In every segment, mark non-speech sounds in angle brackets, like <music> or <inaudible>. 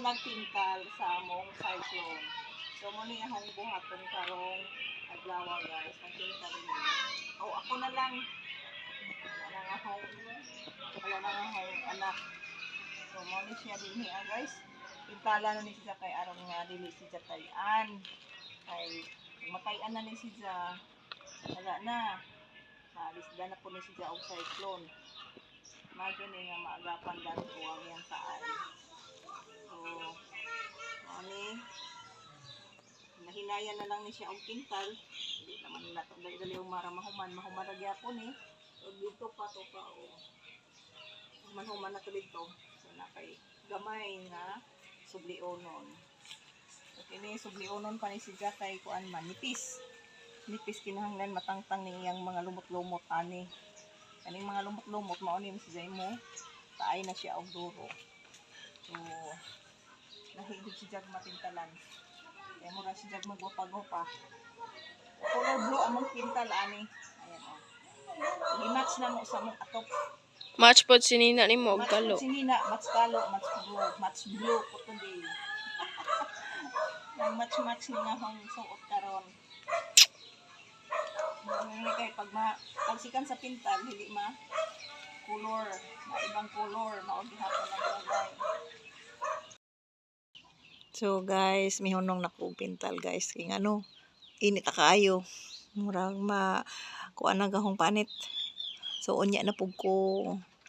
nagtintal sa among cyclone. So mo ni akong buhaton karong adlaw guys. Nagtintal ni. Oh, ako na lang. Wala na akong wala na akong anak. So mo siya din ah, guys. Tintala na ni siya kay aron nga dili siya tayan. Kay matayan na ni siya. Wala na. Maalis na po ni siya og cyclone. Imagine nga maagapan dan ko ang iyang taay. So, ani, mahinayan na lang ni siya og tintal. Hindi naman na ito dali yung maramahuman. Mahuman na gyapon eh. So, dito pa to pa o. Mahuman na to dito. So, na kay gamay na sublionon. So, kini sublionon pa ni siya kay kuan man nipis. Nipis kinahanglan matangtang ni iyang mga lumot-lumot ani. Kaning mga lumot-lumot mao ni si mo. Taay na siya og duro. So, nahigid si Jag matintalan. Kaya mura si Jag magwapa-gwapa. Color blue among pintal ani. Ayan o. I-match na mo sa mong atop. Match pod sinina ni mo og Match kalo. po sinina, match kalo, match blue, match blue po today. <laughs> Ang match-match ni nga hong suot karon. Ngayon kay pag ma pagsikan sa pintal, hindi ma color, na ibang color, maog gihapon ang kulay. So guys, mihunong naku pintal guys. King ano, init kaayo. Murag ma kuan na gahong panit. So unya na pug ko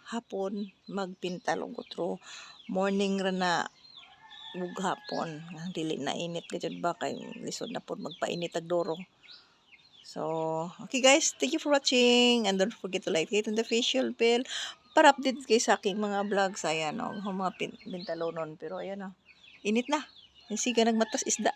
hapon magpintal og otro morning ra na ug hapon nga dili na init gajud ba kay lisod na pud magpainit ag dorong. So, okay guys, thank you for watching and don't forget to like it and the facial bell para update kayo sa aking mga vlogs. Ayan, oh, mga pin- pintalonon. Pero ayan, oh, init na. Yung siga nagmatas isda.